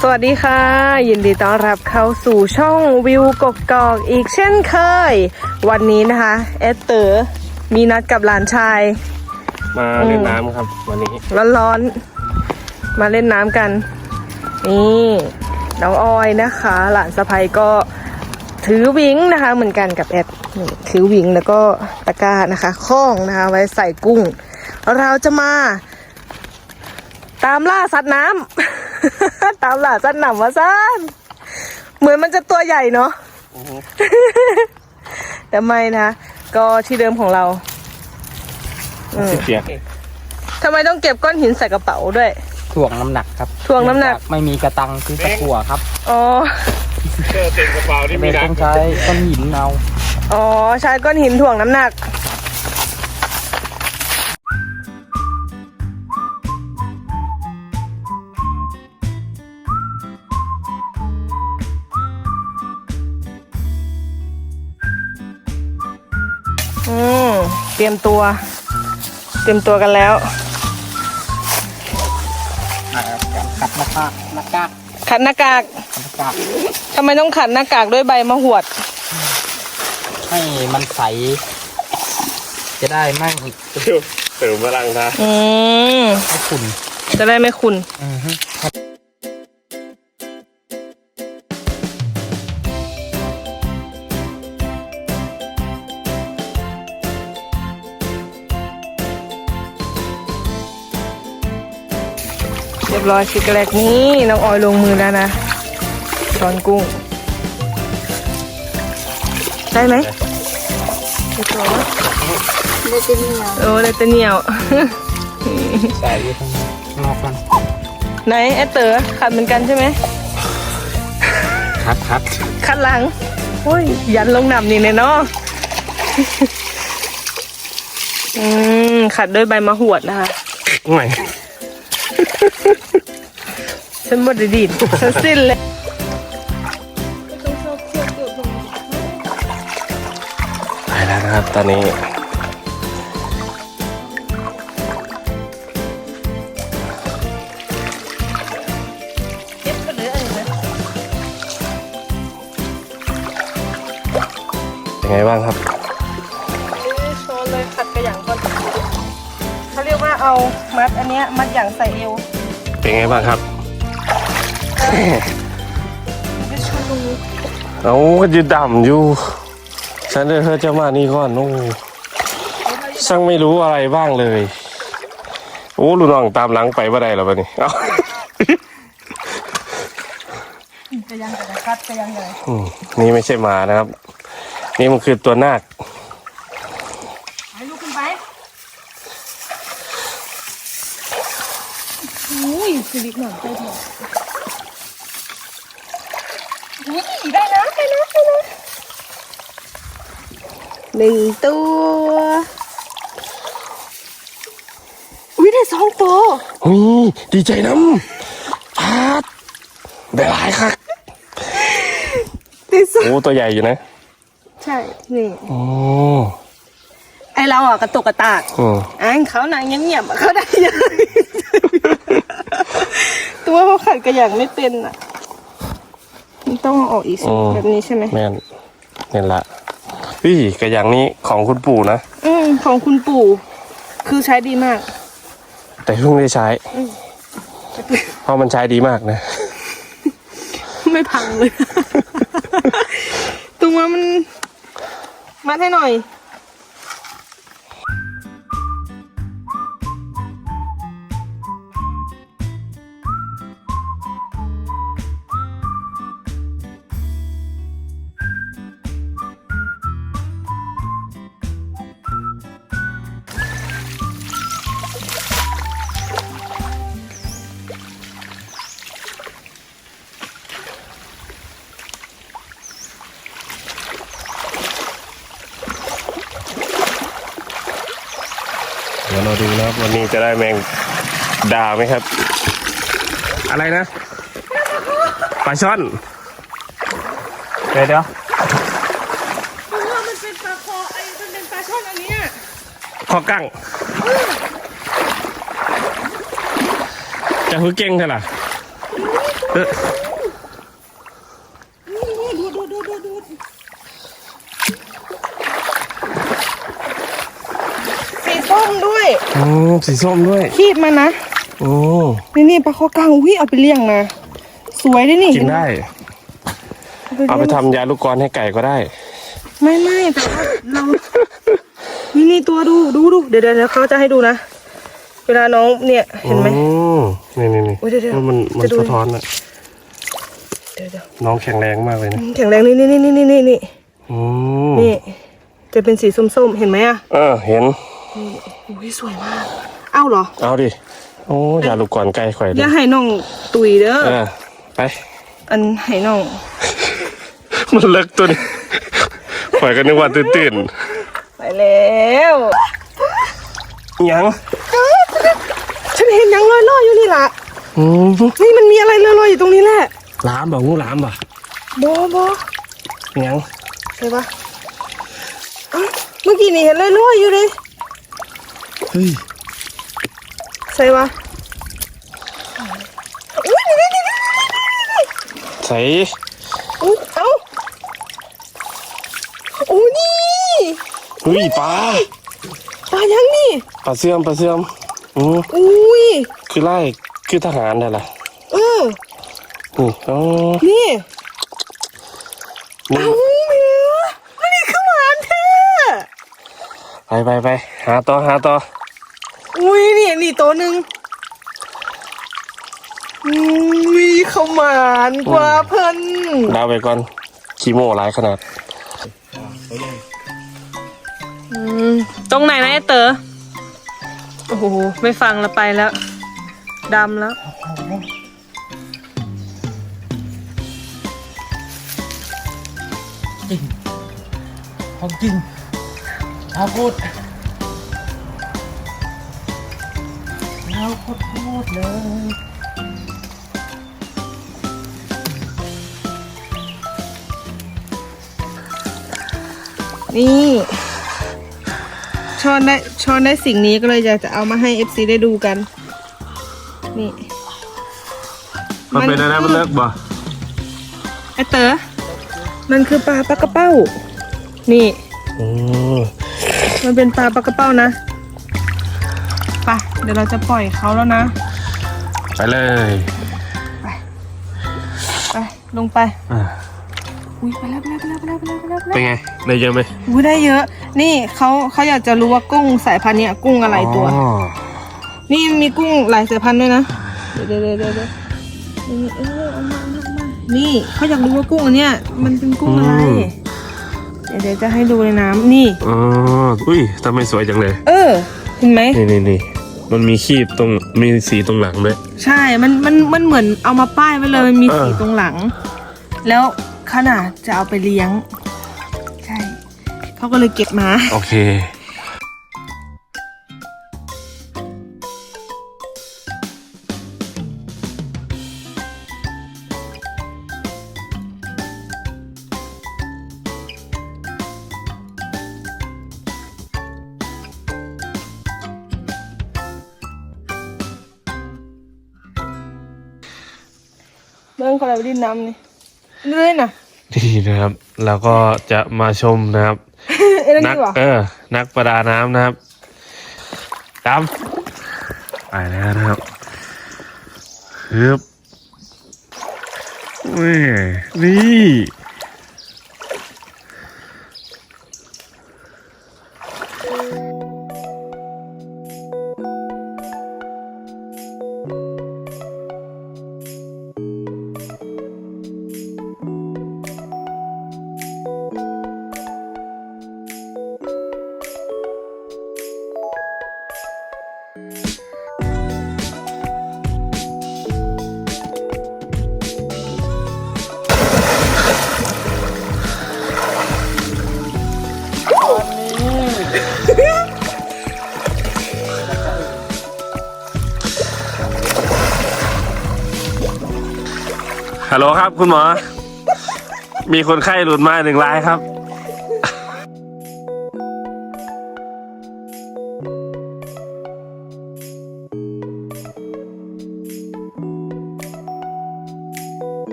สวัสดีค่ะ ยินดีต้อนรับเข้าสู่ช่องวิวกกกอกอีกเช่นเคย วันนี้นะคะเอสเตอร์มีนัดกับหลานชาย มาเล่นน้ำครับวันนี้ร้อนๆมาเล่นน้ำกัน นี่น้องออยนะคะ หลานสะพ้ยก็ถือวิงนะคะ เหมือนกันกับแอดนี่ถือวิงแล้วก็ตะกร้านะคะข้องนะคะ ไว้ใส่กุ้ง เราจะมา ตามล่าสัตว์น้ำ ตามล่าสัตว์น้ำวะซ่านเหมือนมันจะตัวใหญ่เนาะแต่ไม่นะ ก็ที่เดิมของเราอืมเปียกทำไมต้องเก็บก้อนหินใส่กระเป๋าด้วยถ่วงน้ำหนักครับถ่วงน้ำหนักเจากไม่มีกระตังคือตะกั่วครับอ๋อเสื้อเต็มกระเป๋าที่เลมียนัต้กองใช้ก้อนหินเอาอ๋อใช้ก้อนหินถ่วงน้ำหนัก ยมตัว เตรียมตัวกันแล้วขัดหน้ากากหน้ากากขัดหน้ากากหน้ากากทำไมต้องขัดหน้ากากด้วยใบมะหวด ให้มันใส จะได้ไม่เติมพลังนะอืมไม่ขุ่นจะได้ไม่คุณอือ รียบร้อยชิกแรกนี้น้องออยลงมือแล้วนะช้อนกุ้ง ได้ไหมได้ตัววะโอ้ได้แตัวเหนียวใส่อยู่ข้างนอกกันไหนแอตเตอร์ขัดเหมือนกันใช่ไหมคัดคัดขัดหลังโอ้ยยันลงหนำนี่เนี่ยเนาะอืมขัดด้วยใบมะหวดนะคะใหม่ ฉันหมดดีดฉันสิ้นเลยไปแล้วนะครับตอนนี้เก็บไปเลยอะไรนะเป็นไงบ้างครับโชว์เลยขัดกระหยังก่อนเขาเรียกว่าเอามัดอันเนี้ยมัดอย่างใส่เอว เป็นไงบ้างครับจะชอบตรงนี้เอาก็ยืดดำอยู่ ฉันเดินเธอจะมานี่ก่อนโอ้ช่างไม่รู้อะไรบ้างเลย โอ้ลูกน้องตามหลังไปว่าได้หรอปะนี่เอ้ากระยังกระคัดกระยังเลยอืมนี่ไม่ใช่หมานะครับ นี่มันคือตัวนาคให้ลูกขึ้นไป อุ้ยสิริหน่อยใจเดียวอุ้ยได้นะได้นะได้นะหนึ่งตัวอุ้ยได้สองตัวหุยดีใจน้ำพาดได้หลายครับได้สองโอ้ตัวใหญ่อยู่นะ ใช่ นี่โอ้ไอเราอะกระตุกกระตากอืมอ่านเขานางเงียบๆอะเขาได้ยั งตัวเขาขัดกระอย่างไม่เป็นอะมันต้องเอาออกอีกสิแบบนี้ใช่ไหมแม่นนี่ละพี่กระอย่างนี้ของคุณปู่นะ อืมของคุณปู่ คือใช้ดีมาก แต่เพิ่งได้ใช้ เพราะมันใช้ดีมากนะ ไม่พังเลยตัวมัน มัดให้หน่อย ครับ วันนี้จะได้แมงดาไหมครับ อะไรนะปลาช่อนเดี๋ยวเดี๋ยวเพราะว่ามันเป็นปลาคอไอ้มันเป็นปลาช่อนอันเนี้ยข้อกั้งจะคือเก่งเท่าไหร่ตัวเอ้อดูดูดูดูดูสีส้มด้ วยอืมสีส้มด้วย คีบมันนะโอ้นี่นี่ปลาคอกลางอุ้ยเอาไปเลี้ยงนะสวยด้วยนี่กินได้ เอาไปลี้ยงทำยาลูกกรอนให้ไก่ก็ได้ ไม่ไม่แต่ว่าเรานี่นี่ตัวดูดูดูเดี๋ยวเดี๋ยวเดี๋ยวเขาจะให้ดูนะเวลาน้องเนี่ยเห็นไหมอืมนี่นี่นี่โอ้ยเดี๋ยวเดี๋ยวมันมันจะดูสะท้อนอะเดี๋ยวเดี๋ยวน้องแข็งแรงมากเลยนะแข็งแรงนี่นี่นี่นี่นี่นี่อืมนี่จะเป็นสีส้มๆเห็นไหมอะเออเห็น อุ้ยสวยมาก เอ้าเหรอ เอาดิ โอ้ยาลูกกรอนไก่ข่อยอดิย่าให้น้องตุยเด้อเออไป อันให้น้องมันเลิกตัวนี้ข่อยก็นึกว่าตื่นไปแล้วๆยังฉันเห็นหยังลอยๆอยู่นี่ล่ะอืมนี่มันมีอะไรลอยๆอยู่ตรงนี้แหละล้ามบ่งูล้ามบ่บอบอยังใช่ปะเอ้าเมื่อกี้นี่เห็นลอยๆอยู่เลย เฮ้ยใช่ปะอุ้ยนี่นี่นี่นี่ใส่อุ้ยเอ้าโอ้นี่เฮ้ยปลาปลายังนี่ปลาเสื่อมปลาเสื่อมอืมอุ้ยคือไล่คือทหารนั่นแหละเออนี่อ๋อนี่นี่เอ้าเมียมันนี่คือหวานแท้ไปไปไปหาต่อหาต่อ อุ้ยนี่นี่ตัวหนึ่งอุ้ยเขาหมานกว่าเพิ่นดาวไปก่อนคีโมหลายขนาดตรงไหนนะไอ้เต๋อโอ้โหไม่ฟังแล้วไปแล้วดำแล้วจริงของจริงเอาพู ดเอาพูดพูดเลยนี่ช้อนได้ช้อนได้สิ่งนี้ก็เลยอยากจะเอามาให้ FC ได้ดูกัน นี่มันเป็นอะไรมันเลิกบ่ไอเต๋อมันคือปลาปลากระเป้า นี่อืมมันเป็นปลาปลากระเป้านะไป เดี๋ยวเราจะปล่อยเขาแล้วนะ ไปเลยไปลงไป อ่าอุ้ยไปแล้วไปแล้วไปแล้วไปแล้วไปแล้วไปแล้วไปเป็นแล้วไงได้เยอะไหมอุ้ยได้เยอะ นี่เขาเขาอยากจะรู้ว่ากุ้งสายพันธุ์เนี้ยกุ้งอะไรตัว อ๋อนี่มีกุ้งหลายสายพันธุ์ด้วยนะ เดี๋ยวเดี๋ยวเดี๋ยวเดี๋ยวเดี๋ยวนี่เออเอามาเอามาเอามานี่เขาอยากรู้ว่ากุ้งอันเนี้ยมันเป็นกุ้งอะไร เดี๋ยวเดี๋ยวจะให้ดูในน้ำนี่ อ๋ออุ้ยทำไมสวยจังเลย เออ เห็นไหม นี่นี่นี่ มันมีขีดตรงมีสีตรงหลังด้วย ใช่ มัน มัน มันเหมือนเอามาป้ายไว้เลย มันมีเออสีตรงหลัง แล้วขนาดจะเอาไปเลี้ยง ใช่ เขาก็เลยเก็บมา โอเค เรื่องของเราดินน้ำนี่เรื่อยน่ะนี่นะครับ แล้วก็จะมาชมนะครับ เอ็นนันี่หรอเออ นักประดาน้ำนะครับตามไปแล้วนะครับฮึบนี่นี่ ฮัลโหลครับคุณหมอ มีคนไข้หลุดมาหนึ่งรายครับ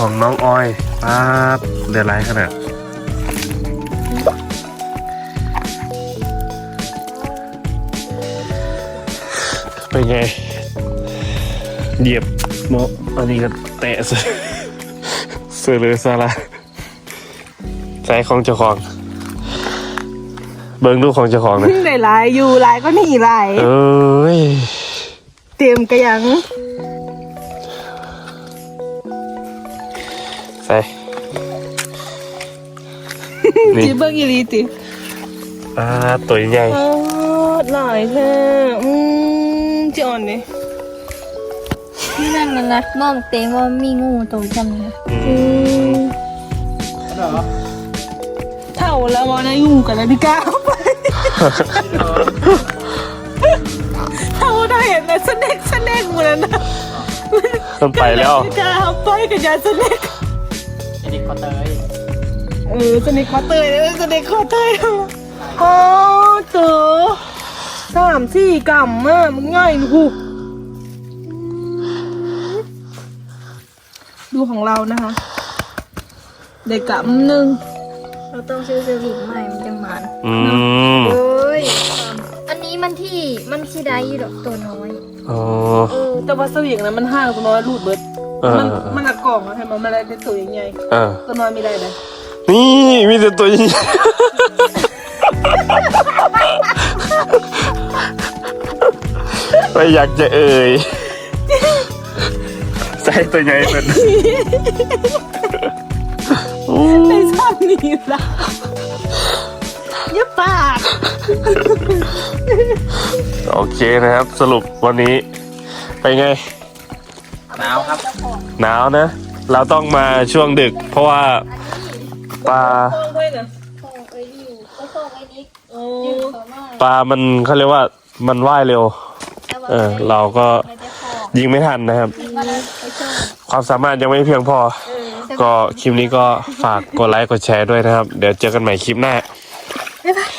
ของน้องออยป้าบเดือดร้ายขนาดเป็นไง เหยียบเนาะอันนี้ก็แตะเสือเสือเลยซาละใช้ของเจ้าของ เบิ่งดูของเจ้าของนะได้หลายอยู่หลายก็นี่หลายเอ้ย เตรียมกระยัง ส่นี่จีเบิ้งอีหลีติอ่าตัวใหญ่โอ้หลายแท้อืมจีอ่อนดินี่นั่นมันนะมองเต็งว่ามีงูตัวจำเลยอืมเหรอเท่าแล้ววอนะอยู่กันแล้วพี่ก้าวไปเท่าได้เห็นนะสเน็กสเน็กหมดแล้วนะมันไปแล้วพี่ก้าวไปกับยาสเน็กไอ้นี่คอเตย เออสเน็กคอเตยเลยสเน็กคอเตยโอ้เจอสามสี่กรัมอะมึงง่ายนะกูดูของเรานะคะเด็กกรัมหนึ่งเราต้องซื้อสลิปใหม่มันจะหมันอืมเอ้ยอันนี้มันที่มันที่ได้ดอกตัวน้อยอ๋อเออแต่ว่าสวิงนะมันห้างตัวน้อยรูดเบิดเออมันมันอัดกล่องอะให้มันไม่ได้เป็นตัวใหญ่เออๆตัวน้อยไม่ได้เลย นี่มีแต่ตัวใหญ่ไม่อยากจะเอ่ยใส่ตัวใหญ่เป็นในชาตินี้ละอย่าปาก โอเคนะครับ สรุปวันนี้ ไปนไง หนาวครับ หนาวนะ เราต้องมาช่วงดึก เพราะว่า ปลาฟองด้วยนะส่งไอ้ดิวก็ส่งไอ้นิกโอ้ยืนต่อมาปลามันเขาเรียกว่ามันว่ายเร็ว แต่ว่าเออ เราก็ไม่ได้พอยิงไม่ทันนะครับมันไปส่งความสามารถยังไม่เพียงพอ ก็คลิปนี้ก็ฝากกดไลค์กดแชร์ด้วยนะครับ เดี๋ยวเจอกันใหม่คลิปหน้า บ๊ายบาย